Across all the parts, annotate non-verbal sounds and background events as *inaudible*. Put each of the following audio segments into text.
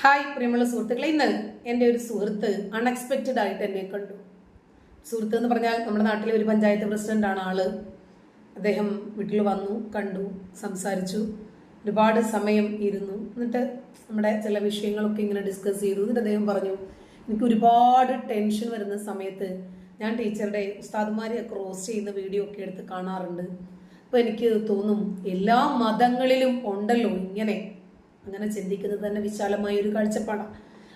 Hi പ്രിയമുള്ള സുഹൃത്തുക്കളെ ഇന്ന് എന്റെ ഒരു സുഹൃത്ത് അൺഎക്സ്പെക്റ്റഡ് ആയിട്ട് എന്നെ കണ്ടു. സുഹൃത്ത് എന്ന് പറഞ്ഞാൽ നമ്മുടെ നാട്ടിലെ ഒരു പഞ്ചായത്ത് പ്രസിഡന്റ് ആണ് ആൾ. അദ്ദേഹം വീട്ടിൽ വന്നു കണ്ടു സംസാരിച്ചു. ഒരുപാട് സമയം ഇരുന്നു. എന്നിട്ട് നമ്മുടെ ചില വിഷയങ്ങളൊക്കെ ഇങ്ങനെ ഡിസ്കസ് ചെയ്തു. എന്നിട്ട് അദ്ദേഹം പറഞ്ഞു എനിക്ക് ഒരുപാട് ടെൻഷൻ വരുന്ന സമയത്ത് ഞാൻ ടീച്ചറുടെ ഉസ്താദുമാരെ ക്രോസ് ചെയ്യുന്ന വീഡിയോ ഒക്കെ എടുത്ത് കാണാറുണ്ട്. അപ്പോൾ എനിക്ക് തോന്നും എല്ലാ മതങ്ങളിലും ഉണ്ടല്ലോ ഇങ്ങനെ അങ്ങനെ ചിന്തിക്കുന്നത് തന്നെ വിശാലമായ ഒരു കാഴ്ചപ്പാടാണ്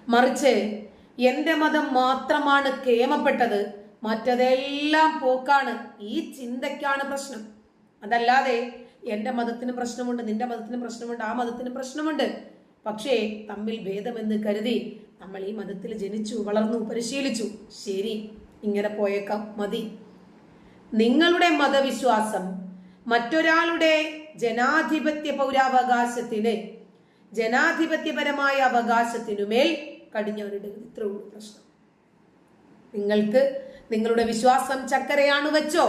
മറിച്ച് എന്റെ മതം മാത്രമാണ് കേമപ്പെട്ടത് മറ്റതെല്ലാം പോക്കാണ്. ഈ ചിന്തയ്ക്കാണ് പ്രശ്നം. അതല്ലാതെ എന്റെ മതത്തിന് പ്രശ്നമുണ്ട് നിന്റെ മതത്തിന് പ്രശ്നമുണ്ട് ആ മതത്തിന് പ്രശ്നമുണ്ട്. പക്ഷേ തമ്മിൽ ഭേദമെന്ന് കരുതി നമ്മൾ ഈ മതത്തിൽ ജനിച്ചു വളർന്നു പരിശീലിച്ചു. ശരി ഇങ്ങനെ പോയേക്കാം. മതി. നിങ്ങളുടെ മതവിശ്വാസം മറ്റൊരാളുടെ ജനാധിപത്യ പൗരാവകാശത്തിന് ജനാധിപത്യപരമായ അവകാശത്തിനുമേൽ കടിഞ്ഞവരുടെ ഇത്രേ പ്രശ്നം. നിങ്ങൾക്ക് നിങ്ങളുടെ വിശ്വാസം ചക്കരയാണ് വെച്ചോ?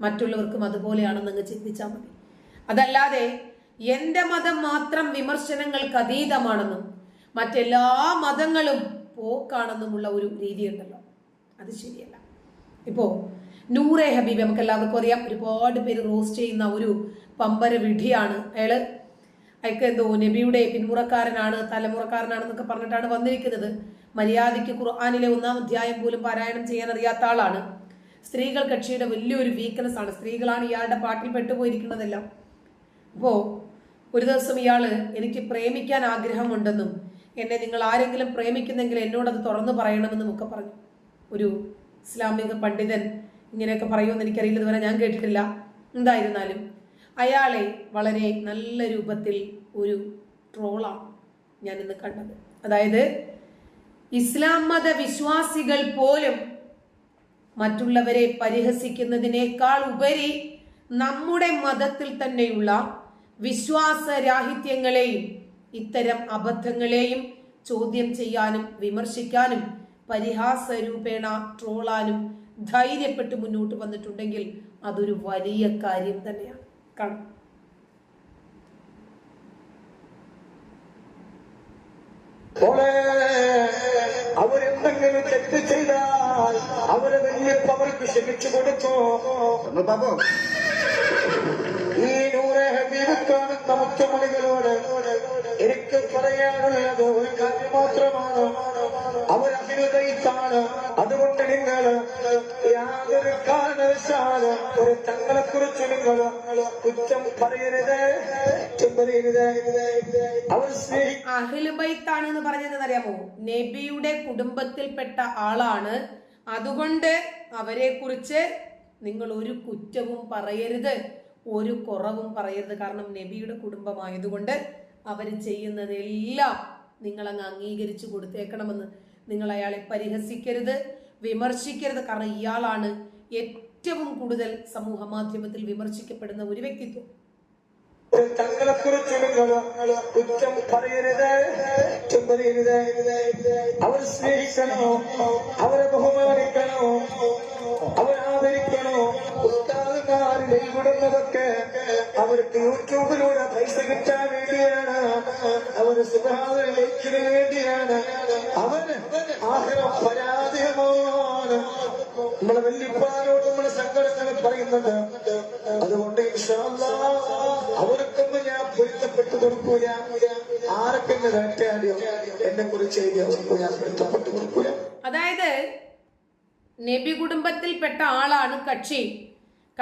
മറ്റുള്ളവർക്കും അതുപോലെയാണെന്ന് അങ്ങ് ചിന്തിച്ചാൽ മതി. അതല്ലാതെ എന്റെ മതം മാത്രം വിമർശനങ്ങൾക്ക് അതീതമാണെന്നും മറ്റെല്ലാ മതങ്ങളും പോക്കാണെന്നുമുള്ള ഒരു രീതി ഉണ്ടല്ലോ അത് ശരിയല്ല. ഇപ്പോ നൂറെ ഹബീബ് നമുക്ക് എല്ലാവർക്കും അറിയാം ഒരുപാട് പേര് റോസ്റ്റ് ചെയ്യുന്ന ഒരു പമ്പര വിധിയാണ് അയാൾ. അയാൾക്ക് എന്തോ നബിയുടെ പിന്മുറക്കാരനാണ് തലമുറക്കാരനാണെന്നൊക്കെ പറഞ്ഞിട്ടാണ് വന്നിരിക്കുന്നത്. മര്യാദയ്ക്ക് ഖുർആാനിലെ ഒന്നാം അധ്യായം പോലും പാരായണം ചെയ്യാൻ അറിയാത്ത ആളാണ്. സ്ത്രീകൾ കക്ഷിയുടെ വലിയൊരു വീക്ക്നെസ് ആണ്. സ്ത്രീകളാണ് ഇയാളുടെ പാട്ടിൽ പെട്ടുപോയിരിക്കുന്നതെല്ലാം. അപ്പോ ഒരു ദിവസം ഇയാൾ എനിക്ക് പ്രേമിക്കാൻ ആഗ്രഹമുണ്ടെന്നും എന്നെ നിങ്ങൾ ആരെങ്കിലും പ്രേമിക്കുന്നെങ്കിൽ എന്നോടത് തുറന്നു പറയണമെന്നും ഒക്കെ പറഞ്ഞു. ഒരു ഇസ്ലാമിക പണ്ഡിതൻ ഇങ്ങനെയൊക്കെ പറയുമെന്ന് എനിക്കറിയില്ല ഇതുവരെ ഞാൻ കേട്ടിട്ടില്ല. എന്തായിരുന്നാലും അയാളെ വളരെ നല്ല രൂപത്തിൽ ഒരു ട്രോളാണ് ഞാൻ ഇന്ന് കണ്ടത്. അതായത് ഇസ്ലാം മത വിശ്വാസികൾ പോലും മറ്റുള്ളവരെ പരിഹസിക്കുന്നതിനേക്കാൾ ഉപരി നമ്മുടെ മതത്തിൽ തന്നെയുള്ള വിശ്വാസരാഹിത്യങ്ങളെയും ഇത്തരം അബദ്ധങ്ങളെയും ചോദ്യം ചെയ്യാനും വിമർശിക്കാനും പരിഹാസരൂപേണ ട്രോളാനും ധൈര്യപ്പെട്ട് മുന്നോട്ട് വന്നിട്ടുണ്ടെങ്കിൽ അതൊരു വലിയ കാര്യം തന്നെയാണ്. കാണാം. മോളെ അവരെന്തെങ്കിലും തെറ്റ് ചെയ്താൽ അവരെ വല്യപ്പ അവർക്ക് ക്ഷമിച്ചു കൊടുക്കോ ഒന്ന് ബാബു ഈ നൂറെ ഹബീബ് കാണുന്ന മുത്തുമണികളോട് എനിക്ക് പറയാനുള്ളത് ഒരു കാര്യം മാത്രമാണ്. അവർ അതുകൊണ്ട് നിങ്ങൾ കാരണവശാൽ ഒരു തങ്ങളെ കുറിച്ച് നിങ്ങൾ കുറ്റം പറയരുത്. കുറ്റം പറയരുത്. അവർ സ്നേഹി അഹിൽബൈത്താണ് എന്ന് പറഞ്ഞത് അറിയാമോ നബിയുടെ കുടുംബത്തിൽപ്പെട്ട ആളാണ്. അതുകൊണ്ട് അവരെ കുറിച്ച് നിങ്ങൾ ഒരു കുറ്റവും പറയരുത്. ഒരു കുറവും പറയരുത്. കാരണം നബിയുടെ കുടുംബമായതുകൊണ്ട് അവർ ചെയ്യുന്നതെല്ലാം നിങ്ങൾ അങ്ങ് അംഗീകരിച്ചു കൊടുത്തേക്കണമെന്ന് നിങ്ങൾ അയാളെ പരിഹസിക്കരുത് വിമർശിക്കരുത്. കാരണം ഇയാളാണ് ഏറ്റവും കൂടുതൽ സമൂഹ മാധ്യമത്തിൽ വിമർശിക്കപ്പെടുന്ന ഒരു വ്യക്തിത്വം. തങ്ങളെ കുറിച്ച് കുറ്റം പറയരുത് കുറ്റം പറയരുത്. അവർ സ്നേഹിക്കണോ? അവരെ ബഹുമാനിക്കണോ? അവരെ ആദരിക്കണോ? ഉസ്താദുമാർ നെയ്വിടുന്നതൊക്കെ അവർക്ക് യൂട്യൂബിലൂടെ പൈസ കിട്ടാൻ വേണ്ടിയാണ്. അവർ സുഖാദരത്തിന് വേണ്ടിയാണ്. അവർ എന്നെ കുറിച്ച് അതായത് നബി കുടുംബത്തിൽപ്പെട്ട ആളാണ് കക്ഷി.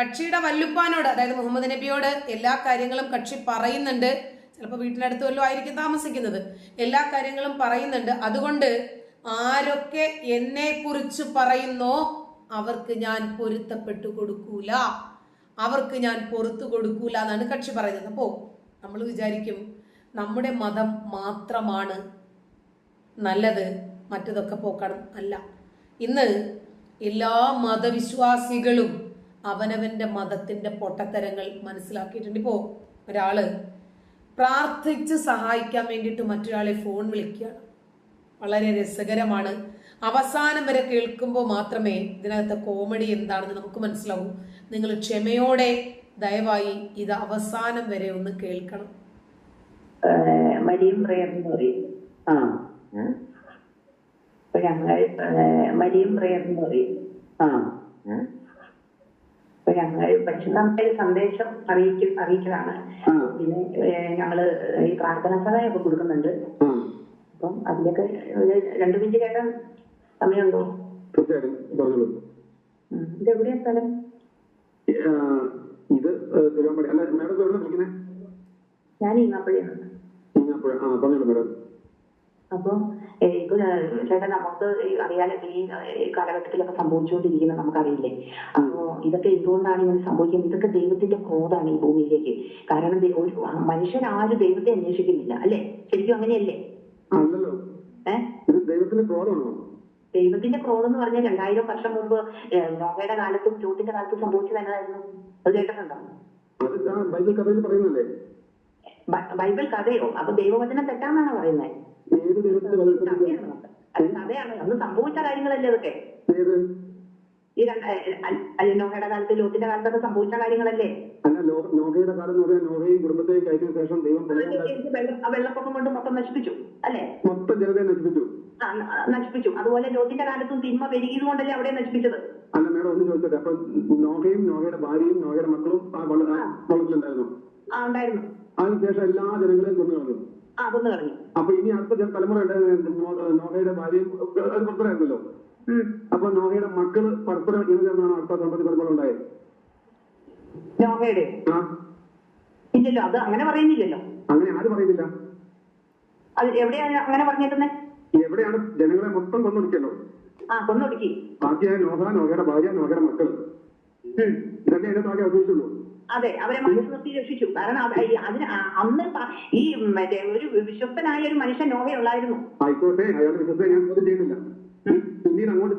കക്ഷിയുടെ വല്ലുപ്പാനോട് അതായത് മുഹമ്മദ് നബിയോട് എല്ലാ കാര്യങ്ങളും കക്ഷി പറയുന്നുണ്ട്. ചിലപ്പോൾ വീട്ടിനടുത്ത് വല്ലതും ആയിരിക്കും താമസിക്കുന്നത്. എല്ലാ കാര്യങ്ങളും പറയുന്നുണ്ട്. അതുകൊണ്ട് ആരൊക്കെ എന്നെ കുറിച്ച് പറയുന്നോ അവർക്ക് ഞാൻ പൊരുത്തപ്പെട്ടു കൊടുക്കൂല. അവർക്ക് ഞാൻ പൊറത്തു കൊടുക്കൂല എന്നാണ് കക്ഷി പറയുന്നത്. അപ്പോ നമ്മൾ വിചാരിക്കും നമ്മുടെ മതം മാത്രമാണ് നല്ലത് മറ്റതൊക്കെ പോക്കണം അല്ല. ഇന്ന് എല്ലാ മതവിശ്വാസികളും അവനവന്റെ മതത്തിന്റെ പൊട്ടത്തരങ്ങൾ മനസ്സിലാക്കിയിട്ടുണ്ട്. ഇപ്പോൾ ഒരാൾ പ്രാർത്ഥിച്ച് സഹായിക്കാൻ വേണ്ടിയിട്ട് മറ്റൊരാളെ ഫോൺ വിളിക്കുകയാണ് വളരെ രസകരമാണ്. അവസാനം വരെ കേൾക്കുമ്പോൾ മാത്രമേ ഇതിനകത്തെ കോമഡി എന്താണെന്ന് നമുക്ക് മനസ്സിലാവൂ. നിങ്ങൾ ക്ഷമയോടെ ദയവായി ഇത് അവസാനം വരെ ഒന്ന് കേൾക്കണം. മരിയം പ്രയർ എന്ന് പറയും. ആ. അപ്പൊ ഞങ്ങൾ മരിയം പ്രയർ എന്ന് പറയും. ആ. അപ്പൊ ഞങ്ങൾ പരിശുദ്ധാമയുടെ സന്ദേശം അറിയിക്കും അറിയിക്കലാണ്. പിന്നെ ഞങ്ങൾ ഈ പ്രാർത്ഥനാ സഹായമൊക്കെ കൊടുക്കുന്നുണ്ട്. അപ്പം അതിലൊക്കെ രണ്ടു മിനിറ്റ് കേട്ടാൻ സമയമുണ്ടോ? തീർച്ചയായിട്ടും ഇത് എവിടെയാ സ്ഥലം? ഇത് തിരുവമ്പാടി അല്ല മാഡം എവിടെ വിളിക്കുന്നത് ഞാൻ ആ പറഞ്ഞോളൂ മാഡം അപ്പൊ ഇപ്പൊ ചേട്ടാ നമുക്ക് അറിയാലോ ഈ കാലഘട്ടത്തിലൊക്കെ സംഭവിച്ചുകൊണ്ടിരിക്കുന്നത് നമുക്കറിയില്ലേ അപ്പോ ഇതൊക്കെ എന്തുകൊണ്ടാണ് ഇങ്ങനെ സംഭവിക്കുന്നത് ഇതൊക്കെ ദൈവത്തിന്റെ ക്രോധാണ് ഈ ഭൂമിയിലേക്ക് കാരണം ഒരു മനുഷ്യൻ ആരും ദൈവത്തെ അന്വേഷിക്കുന്നില്ല അല്ലേ ശരിക്കും അങ്ങനെയല്ലേ ദൈവത്തിന്റെ ക്രോധമാണോ ദൈവത്തിന്റെ ക്രോധം എന്ന് പറഞ്ഞാൽ രണ്ടായിരം വർഷം മുമ്പ് നോവയുടെ കാലത്തും ചൂട്ടിന്റെ കാലത്തും സംഭവിച്ചത് എന്നതായിരുന്നു അത് കേട്ടിട്ടുണ്ടോ അത് ബൈബിൾ കഥയിൽ പറയുന്നല്ലേ ബ- ബൈബിൾ കഥയോ? അപ്പൊ ദൈവവചനം തെറ്റാന്നാണ് പറയുന്നത് കഥയാണ്. അത് അന്ന് സംഭവിച്ച കാര്യങ്ങളല്ലേ അതൊക്കെ? ഈ നോഹയുടെ കാലത്ത് ലോത്തിന്റെ കാലത്തൊക്കെ സംഭവിച്ച കാര്യങ്ങളല്ലേ? നോഹയുടെ കാലം നോഹയും കുടുംബത്തെയും കയറ്റിയ ശേഷം ദൈവം വെള്ളപ്പൊക്കം കൊണ്ട് മൊത്തം നശിപ്പിച്ചു അല്ലേ? മൊത്തം ജനതയെ നശിപ്പിച്ചു. നശിപ്പിച്ചു. അതുപോലെ ലോത്തിന്റെ കാലത്തും തിന്മ പെരുകിയത് കൊണ്ടല്ലേ അവിടെ നശിപ്പിച്ചത്? അല്ല മേഡം ഒന്ന് ചോദിച്ചോട്ടെ. അപ്പൊ നോഹയും നോഹയുടെ ഭാര്യയും നോഹയുടെ മക്കളും ആ ഉണ്ടായിരുന്നു. അതിനുശേഷം എല്ലാ ജനങ്ങളെയും കൊന്നു കളഞ്ഞു. ആ കൊന്നു കളഞ്ഞു. അപ്പൊ ഇനി അടുത്ത ജന- തലമുറ ഉണ്ടായിരുന്ന നോഹയുടെ ഭാര്യയും പുറത്തരായിരുന്നല്ലോ അപ്പൊ നോഹയുടെ മക്കൾ പരസ്പരം ഇണ ചേർന്നാണ് അടുത്ത സമ്പത്തി കുടുംബം ഉണ്ടായത് നോഹയുടെ? ഇല്ലല്ലോ അത് അങ്ങനെ പറയുന്നില്ലല്ലോ. അങ്ങനെ ആര് പറയുന്നില്ല? അത് എവിടെയാണ് അങ്ങനെ പറഞ്ഞേക്കുന്നത് എവിടെയാണ് ജനങ്ങളെ മൊത്തം കൊന്നൊടുക്കല്ലോ ആ കൊന്നൊടുക്കി ബാക്കിയായ നോഹ നോഹയുടെ ഭാര്യ നോഹയുടെ മക്കൾ ഇതന്നെ ഇതല്ലേ അതിനകത്ത് ആകെ അവശേഷിച്ചുള്ളൂ അതെ അവരെ മനസ്സ് നിർത്തി രക്ഷിച്ചു കാരണം അതിന് അന്ന് ഈ മറ്റേ ഒരു വിശ്വസ്തനായ ഒരു മനുഷ്യൻ നോഹയുള്ളായിരുന്നു ആയിക്കോട്ടെ അയാൾ വിശ്വസിക്കാൻ ഞാൻ ചോദ്യം ചെയ്യുന്നില്ല. പിന്നീട് അങ്ങോട്ട്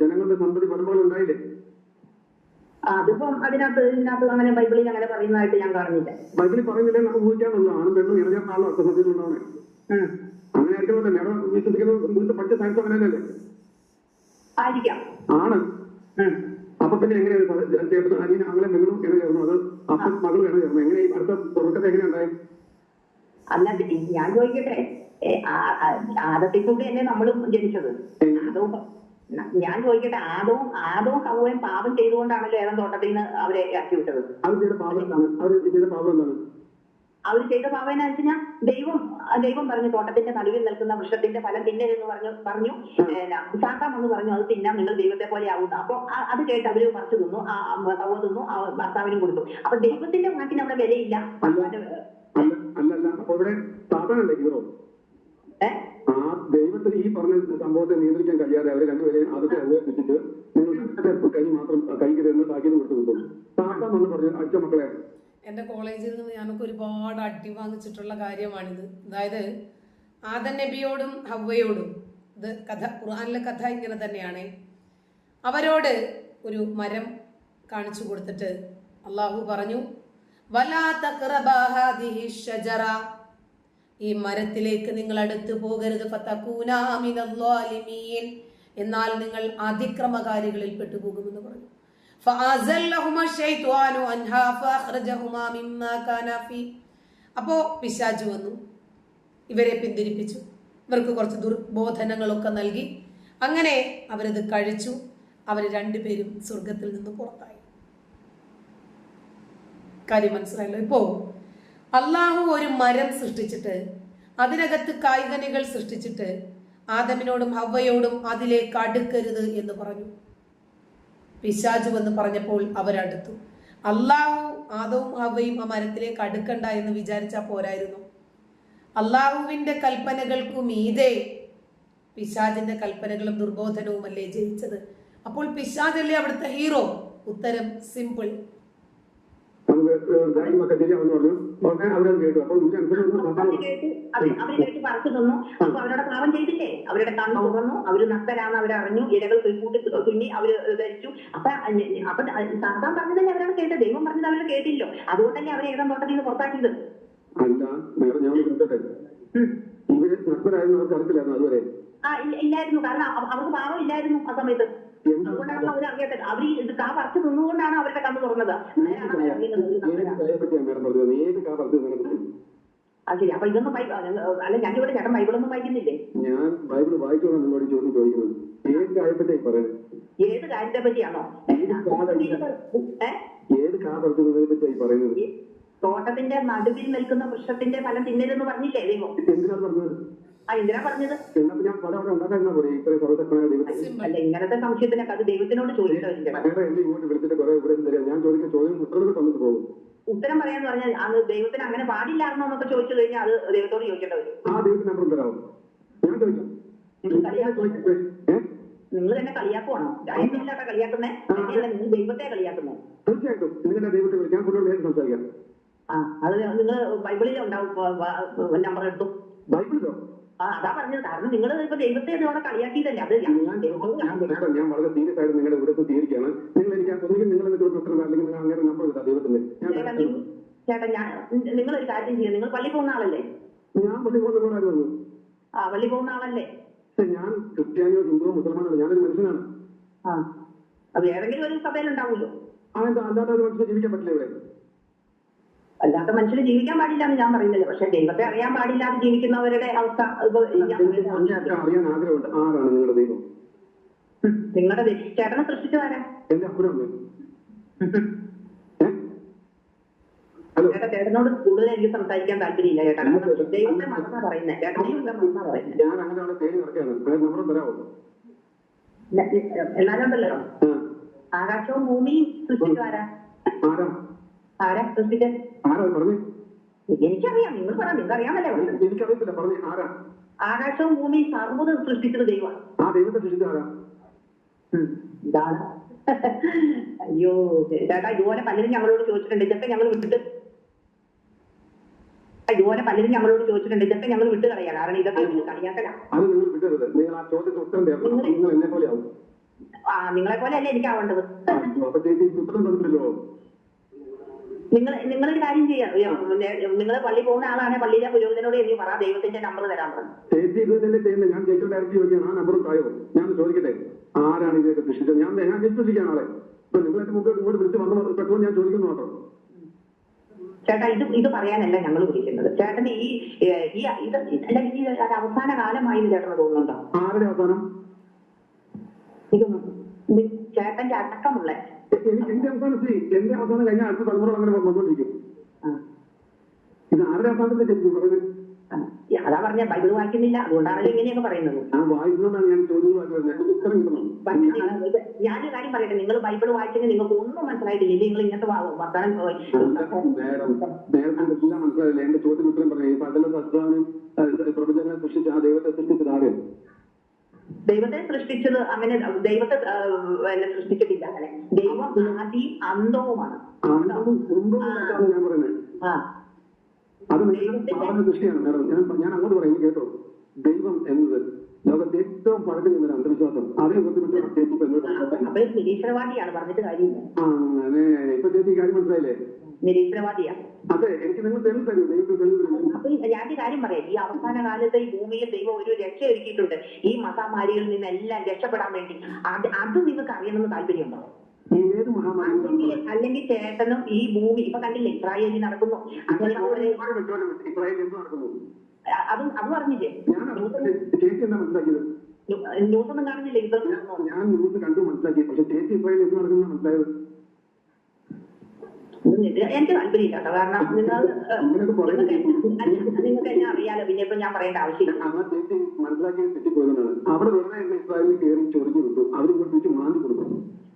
ജനങ്ങളുടെ സമ്പത്തി പരമ്പകൾ ഉണ്ടായില്ലേ? അതിപ്പം അതിനകത്ത് ഇതിനകത്ത് അങ്ങനെ ബൈബിളിൽ അങ്ങനെ പറയുന്നതായിട്ട് ഞാൻ കാണുന്നില്ല ബൈബിളിൽ പറയുന്നില്ലേ നമുക്ക് ഊഹിക്കാനുള്ളൂ ആണും പെണ്ണും ഇറങ്ങിയ ആളും ഉം. അങ്ങനെ ആയിരിക്കുമല്ലോ മേഡം വിശ്വസിക്കുന്നത് പഠിച്ച സയൻസ് അങ്ങനെ ആയിരിക്കാം. ആണ്. അപ്പൊ പിന്നെ എങ്ങനെയാണ് ചേട്ടൻ അനിയൻ അങ്ങനെ മകളും എങ്ങനെ ചേർന്നു? അത് അപ്പൻ മകളും എങ്ങനെ ചേർന്നു? എങ്ങനെ ഈ അടുത്ത തുറക്കത്തെ എങ്ങനെ ഉണ്ടായി? അല്ല ഞാൻ ചോദിക്കട്ടെ. ആദത്തിൽ കൂടെ അല്ലേ നമ്മളും ജനിച്ചത്? ആദവും ഞാൻ ചോദിക്കട്ടെ ആദവും ആദവും കവയും പാപം ചെയ്തുകൊണ്ടാണല്ലോ ഏതം തോട്ടത്തിൽ നിന്ന് അവരെ ഇറക്കി വിട്ടത്? അത് ചെയ്ത പാപം എന്താണ്? ചെയ്ത പാപം എന്താണ്? അവർ ചെയ്ത എന്ന് കഴിഞ്ഞാൽ ദൈവം ദൈവം പറഞ്ഞു തോട്ടത്തിന്റെ നടുവിൽ നിൽക്കുന്ന വൃക്ഷത്തിന്റെ ഫലം തിന്നരുതെന്ന് പറഞ്ഞു പറഞ്ഞു. സാത്താൻ എന്ന് പറഞ്ഞു അത് തിന്നാൻ നിങ്ങൾ ദൈവത്തെ പോലെ ആവുന്നു. അപ്പൊ അത് കേട്ട് അവർ മറിച്ചു തിന്നു ആ കവ തിന്നു ആ ഭർത്താവിനും കൊടുത്തു. അപ്പൊ ദൈവത്തിന്റെ വാക്കിന് അവിടെ വിലയില്ല. ദൈവത്തിന് ഈ പറഞ്ഞ സംഭവത്തെ നിയന്ത്രിക്കാൻ കഴിയാതെ അവരെ രണ്ടുപേരെയും അതൊക്കെ അവയെ വെച്ചിട്ട് നിങ്ങൾ കൈ മാത്രം കൈക്ക് തരുന്ന താക്കീത് കൊടുത്തു കിട്ടും സാത്താൻ വന്ന് പറഞ്ഞു അടിച്ച മക്കളെ എന്റെ കോളേജിൽ നിന്ന് ഞാനൊക്കെ ഒരുപാട് അടി വാങ്ങിച്ചിട്ടുള്ള കാര്യമാണിത് അതായത് ആദൻ നബിയോടും ഹവ്വയോടും ഇത് കഥ ഖുർആാനിലെ കഥ ഇങ്ങനെ തന്നെയാണ് അവരോട് ഒരു മരം കാണിച്ചു കൊടുത്തിട്ട് അള്ളാഹു പറഞ്ഞു. ഈ മരത്തിലേക്ക് നിങ്ങൾ അടുത്ത് പോകരുത്. എന്നാൽ നിങ്ങൾ അതിക്രമകാരികളിൽ പെട്ടുപോകുമെന്ന് അപ്പോ പിശാജ് വന്നു. ഇവരെ പിന്തിരിപ്പിച്ചു. ഇവർക്ക് കുറച്ച് ദുർബോധനങ്ങളൊക്കെ നൽകി. അങ്ങനെ അവരത് കഴിച്ചു. അവർ രണ്ടുപേരും സ്വർഗത്തിൽ നിന്ന് പുറത്തായി. കാര്യം മനസ്സിലായല്ലോ? ഇപ്പോ അള്ളാഹു ഒരു മരം സൃഷ്ടിച്ചിട്ട് അതിനകത്ത് കായ്കനികൾ സൃഷ്ടിച്ചിട്ട് ആദമിനോടും ഹവയോടും അതിലേക്ക് അടുക്കരുത് എന്ന് പറഞ്ഞു. പിശാജ് വന്ന് പറഞ്ഞപ്പോൾ അവരടുത്തു അള്ളാഹു ആദവും ഹവയും ആ മരത്തിലേക്ക് അടുക്കണ്ട എന്ന് വിചാരിച്ചാൽ പോരായിരുന്നു. അള്ളാഹുവിന്റെ കൽപ്പനകൾക്കു മീതെ പിശാജിന്റെ കൽപ്പനകളും ദുർബോധനവും അല്ലേ ജയിച്ചത് അപ്പോൾ പിശാജല്ലേ അവിടുത്തെ ഹീറോ? ഉത്തരം സിമ്പിൾ. നമുക്ക് കാര്യങ്ങളൊക്കെ ശരിയാവെന്ന് പറഞ്ഞു ഉടനെ അവരത് കേട്ടു. തന്നു. അപ്പൊ അവരുടെ പാപം ചെയ്തില്ലേ? അവരുടെ കണ്ണ് തുറന്നു. അവർ നഷ്ടരാന്ന് അവരറിഞ്ഞു ഇരകൾ കൂട്ടി തുന്നി അവർ ധരിച്ചു. അപ്പൊ അപ്പൊ സാധാരണ പറഞ്ഞതല്ലേ അവരാണ് കേട്ടത്? ദൈവം പറഞ്ഞത് അവർ കേട്ടില്ലോ. അതുകൊണ്ടല്ലേ അവരെ ഏതാ തോട്ടത്തിൽ നിന്ന് പുറത്താക്കിയത്? അല്ല വേറെ ഞാൻ. ഇവർ നഷ്ടരായിരുന്നു അവർക്ക് അറിയില്ലായിരുന്നു അതുവരെ? ആ ഇല്ലായിരുന്നു. കാരണം അവർക്ക് പാപം ഇല്ലായിരുന്നു ആ സമയത്ത്. അവർ അവർ ഇത് നിന്നുകൊണ്ടാണ് അവരുടെ കണ്ണ് തുറന്നത്. അത് ശരി. അപ്പൊ ഇതൊന്നും അല്ല ഞാൻ ഇവിടെ ചേട്ടൻ ബൈബിളൊന്നും വായിക്കുന്നില്ലേ? ഞാൻ ബൈബിൾ വായിക്കണം നിന്നോട് ചോദ്യം ചോദിക്കുന്നത്? ഏത് കാര്യത്തെ പറയുന്നത്? ഏത് കാര്യത്തെ പറ്റിയാണോ? ഏത് പറ്റിയായി പറയുന്നത്? തോട്ടത്തിന്റെ നടുവിൽ നിൽക്കുന്ന വൃക്ഷത്തിന്റെ ഫലം തിന്നരുതെന്ന് പറഞ്ഞില്ലേ ദൈവം? എന്തിനാണ് പറഞ്ഞത്? എന്തിനാ പറഞ്ഞത്? അല്ല ഇങ്ങനത്തെ സംശയത്തിനൊക്കെ അത് ദൈവത്തിനോട് ഉത്തരം പറയാന്ന് പറഞ്ഞാൽ അത് ദൈവത്തിന് അങ്ങനെ പാടില്ലായിരുന്നോ എന്നൊക്കെ ചോദിച്ചു കഴിഞ്ഞാൽ അത് ദൈവത്തോട് ചോദിക്കേണ്ട വരും. നിങ്ങൾ തന്നെ കളിയാക്കുവാണോ? ഡയറ്റില്ലാത്ത കളിയാക്കുന്നേ? നിങ്ങൾ ദൈവത്തെ കളിയാക്കുന്നേ? തീർച്ചയായിട്ടും. നിങ്ങളുടെ ദൈവത്തെ സംസാരിക്കാം. ആ അത് നിങ്ങൾ ബൈബിളിലുണ്ടാവും നമ്പർ എടുത്തു. ബൈബിളിലോ? ആ അതാ പറഞ്ഞത്. കാരണം നിങ്ങൾ ഇപ്പൊ ദൈവത്തെ അവിടെ കളിയാക്കിയതല്ലേ അത് ഞാൻ ഞാൻ നേരം ഞാൻ വളരെ സീരിയസ് ആയിട്ട് നിങ്ങളുടെ വിടുത്ത് തീരുകയാണ് നിങ്ങൾ എനിക്ക് ഒന്നുകിൽ നിങ്ങൾ എനിക്ക് ഒരു ഉത്തരം അല്ലെങ്കിൽ നിങ്ങൾ അങ്ങനെ നമ്പർ തരാം ദൈവത്തിന്റെ ഞാൻ ചേട്ടാ ഞാൻ നിങ്ങൾ ഒരു കാര്യം ചെയ്യാം. നിങ്ങൾ പള്ളി പോകുന്ന ആളല്ലേ? ഞാൻ പള്ളി പോകുന്നവരായിരുന്നു ആ പള്ളി പോകുന്ന ആളല്ലേ? ഞാൻ ഞാൻ ക്രിസ്ത്യാനിയോ ഹിന്ദുവോ മുസൽമാനോ ഞാനൊരു മനുഷ്യനാണ്. ആ. അത് ഏതെങ്കിലും ഒരു സഭയിൽ ഉണ്ടാവുമല്ലോ. അതെന്താ അല്ലാത്ത ഒരു മനുഷ്യനെ ജീവിക്കാൻ പറ്റില്ല ഇവിടെ. അല്ലാത്ത മനുഷ്യന് ജീവിക്കാൻ പാടില്ല എന്ന് ഞാൻ പറയുന്നില്ല. പക്ഷെ ദൈവത്തെ അറിയാൻ പാടില്ലാതെ ജീവിക്കുന്നവരുടെ അവസ്ഥ. അറിയാൻ ആഗ്രഹമുണ്ട്. ആരാണ് നിങ്ങളുടെ ദൈവം. നിങ്ങളുടെ ചേട്ടനെ എന്റെ അപ്പുറം ഹലോ. ചേട്ടാ ചേട്ടനോട് കൂടുതൽ എനിക്ക് സംസാരിക്കാൻ താല്പര്യമില്ല ചേട്ടാ. ദൈവത്തെ മറന്നാ പറയുന്നത് ചേട്ടൻ ദൈവത്തെ മറന്നാ പറയുന്നത് ഞാൻ തരാമോ ആ. ആകാശവും ഭൂമിയും സൃഷ്ടിച്ചു ആരാ? ആരാ? ആരാ പറഞ്ഞു എനിക്കറിയാം നിങ്ങൾ പറ നിങ്ങൾ അറിയാമല്ലേ എനിക്കറിയത്തില്ല പറഞ്ഞു ആരാ? ആകാശവും ഭൂമിയും സർവതും സൃഷ്ടിച്ചത് ദൈവമാണ്. ആ ദൈവത്തെ ആരാ? ഇതാണ്? അയ്യോ ചേട്ടാ ഇതുപോലെ പലരും ഞങ്ങളോട് ചോദിച്ചിട്ടുണ്ട്. ഇതൊക്കെ ഞങ്ങൾ വിട്ടിട്ട് ഇതുപോലെ പലരും ഞങ്ങളോട് ചോദിച്ചിട്ടുണ്ട്. ഇതൊക്കെ ഞങ്ങൾ വിട്ട് കളയാം. കാരണം ഇതൊക്കെ ഒരു കളിയാക്കലാ അത് നിങ്ങൾ നിങ്ങൾ ആ ചോദ്യത്തിന് ഉത്തരം തരണം. അപ്പോൾ നിങ്ങൾ എന്നെ പോലെ ആവും. ആ നിങ്ങളെ പോലെ അല്ലേ എനിക്ക് ആവേണ്ടത് അയ്യോ, അപ്പൊ ചേച്ചി ഉത്തരം തന്നില്ലല്ലോ നിങ്ങൾ നിങ്ങളൊരു കാര്യം ചെയ്യാം. നിങ്ങൾ പള്ളി പോകുന്ന ആളാണ് പള്ളിയിലെ പുരോഹിതനോട് എനിക്ക് പറ ദൈവത്തിന്റെ നമ്പർ തരാൻ പറഞ്ഞു. ചേച്ചി ഇത് തന്നെ ചെയ്യുന്നത് ഞാൻ ഡയറക്ടർ ഡയറക്റ്റ് ചോദിക്കുകയാണ് ആ നമ്പർ തായോ? ഞാൻ ചോദിക്കട്ടെ? ആരാണ് ഇതൊക്കെ സൃഷ്ടിച്ചത്? ഞാൻ ഞാൻ വിശ്വസിക്കുകയാണ് ആളെ. ഇപ്പൊ നിങ്ങളെ മുമ്പ് ഇങ്ങോട്ട് വിളിച്ച് വന്ന പെട്ടെന്ന് ഞാൻ ചോദിക്കുന്നു മാത്രം ചേട്ടാ ഇത് ഇത് പറയാനല്ല ഞങ്ങൾ വിളിക്കുന്നത്. ചേട്ടന് ഈ ഈ ഇത് അല്ലെങ്കിൽ അവസാന കാലമായി ചേട്ടന് തോന്നുന്നുണ്ടോ? ആരുടെ അവസാനം? ഇത് ചേട്ടന്റെ അടക്കമുള്ള എന്റെ അവസാനം സ്ത്രീ എന്റെ അവസാനം കഴിഞ്ഞ അടുത്ത തലമുറ അങ്ങനെ വന്നുകൊണ്ടിരിക്കും ഇത് ആരുടെ അവസാനത്തെ പറയുന്നത് ആ. അതാ പറഞ്ഞ ബൈബിൾ വായിക്കുന്നില്ല. അതുകൊണ്ടാണല്ലോ ഇങ്ങനെയൊക്കെ പറയുന്നത്. ഞാൻ വായിക്കുന്നതാണ് ഞാൻ ചോദ്യങ്ങളാക്കി വരുന്നത്. ഉത്തരം ഞാനൊരു കാര്യം പറയട്ടെ. നിങ്ങൾ ബൈബിൾ വായിച്ചെങ്കിൽ നിങ്ങൾക്ക് ഒന്നും മനസ്സിലായിട്ടില്ല. നിങ്ങൾ ഇങ്ങനത്തെ വർത്തമാനം എല്ലാം മനസ്സിലായില്ല? എന്റെ ചോദ്യത്തിന് ഉത്തരം പറഞ്ഞു. ഈ സകല സസ്താവിനും പ്രപഞ്ചങ്ങളെ സൃഷ്ടിച്ച ആ ദൈവത്തെ സൃഷ്ടിച്ചത് ദൈവത്തെ സൃഷ്ടിച്ചത് അങ്ങനെ ദൈവത്തെ സൃഷ്ടിച്ചിട്ടില്ല അങ്ങനെ. ദൈവം ആദ്യം അന്തവുമാണ് അത് ഞാൻ അങ്ങോട്ട് പറയും കേട്ടോ. ദൈവം എന്നത് ലോകത്തെ ഏറ്റവും പഴക്കം ചെന്നൊരു അന്ധവിശ്വാസം. അതേ ബന്ധപ്പെട്ട് ചേച്ചി ഇപ്പൊ ചേച്ചി കാര്യം മനസ്സിലായില്ലേ? നിരീശ്വരവാദിയാ. അതെ എനിക്ക് നിങ്ങൾ തെളിവ് അപ്പൊ ഞാൻ ഒരു കാര്യം പറയാം. ഈ അവസാന കാലത്ത് ഈ ഭൂമിയിൽ ദൈവം ഒരു രക്ഷ ഒരുക്കിയിട്ടുണ്ട് ഈ മഹാമാരികളിൽ നിന്നെല്ലാം രക്ഷപ്പെടാൻ വേണ്ടി. അത് അത് നിങ്ങൾക്ക് അറിയണമെന്ന് താല്പര്യമുണ്ടോ? അല്ലെങ്കിൽ അല്ലെങ്കിൽ ചേട്ടനും ഈ ഭൂമി ഇപ്പൊ കണ്ടില്ലേ ഇസ്രായേലി നടക്കുന്നു. അതും അത് പറഞ്ഞില്ലേ? ന്യൂസ് ഒന്നും കാണുന്നില്ലേ ഇത് ഞാൻ- ഞാൻ ന്യൂസ് കണ്ടു മനസ്സിലാക്കി. പക്ഷെ ചേച്ചി ഇസ്രായേൽ എന്ത് നടക്കുന്നു മനസ്സിലായത്? എനിക്ക് താല്പര്യം കേട്ടോ കാരണം നിങ്ങൾ *laughs* നിങ്ങൾക്ക് എന്നെ അറിയാലോ. പിന്നെ ഇപ്പൊ ഞാൻ പറയേണ്ട ആവശ്യമില്ല.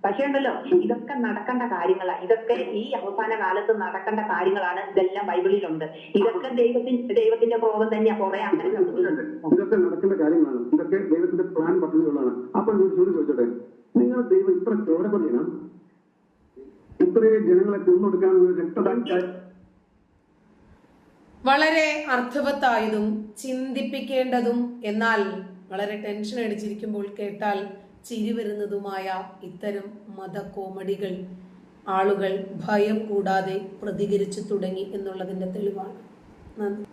പക്ഷേ ഉണ്ടല്ലോ ഇതൊക്കെ നടക്കേണ്ട കാര്യങ്ങളാണ് ഇതൊക്കെ ഈ അവസാന കാലത്ത് നടക്കേണ്ട കാര്യങ്ങളാണ്. ഇതെല്ലാം ബൈബിളിലുണ്ട്. ഇതൊക്കെ ദൈവത്തിന്റെ ദൈവത്തിന്റെ ക്രോധം തന്നെയാ കുറെ അങ്ങനെ ഇതൊക്കെ നടക്കേണ്ട കാര്യങ്ങളാണ്. ഇതൊക്കെ ദൈവത്തിന്റെ പ്ലാൻ പദ്ധതികളാണ് അപ്പൊ ചോദിച്ചോട്ടെ? നിങ്ങൾ ദൈവം ഇത്ര ചോരപ്പതിയാണ് ഇത്രയും ജനങ്ങളെ കൊന്നൊടുക്കാൻ രക്തദാന വളരെ അർത്ഥവത്തായതും ചിന്തിപ്പിക്കേണ്ടതും എന്നാൽ വളരെ ടെൻഷൻ അടിച്ചിരിക്കുമ്പോൾ കേട്ടാൽ ചിരി വരുന്നതുമായ ഇത്തരം മത കോമഡികൾ ആളുകൾ ഭയം കൂടാതെ പ്രതികരിച്ചു തുടങ്ങി എന്നുള്ളതിന്റെ തെളിവാണ്. നന്ദി.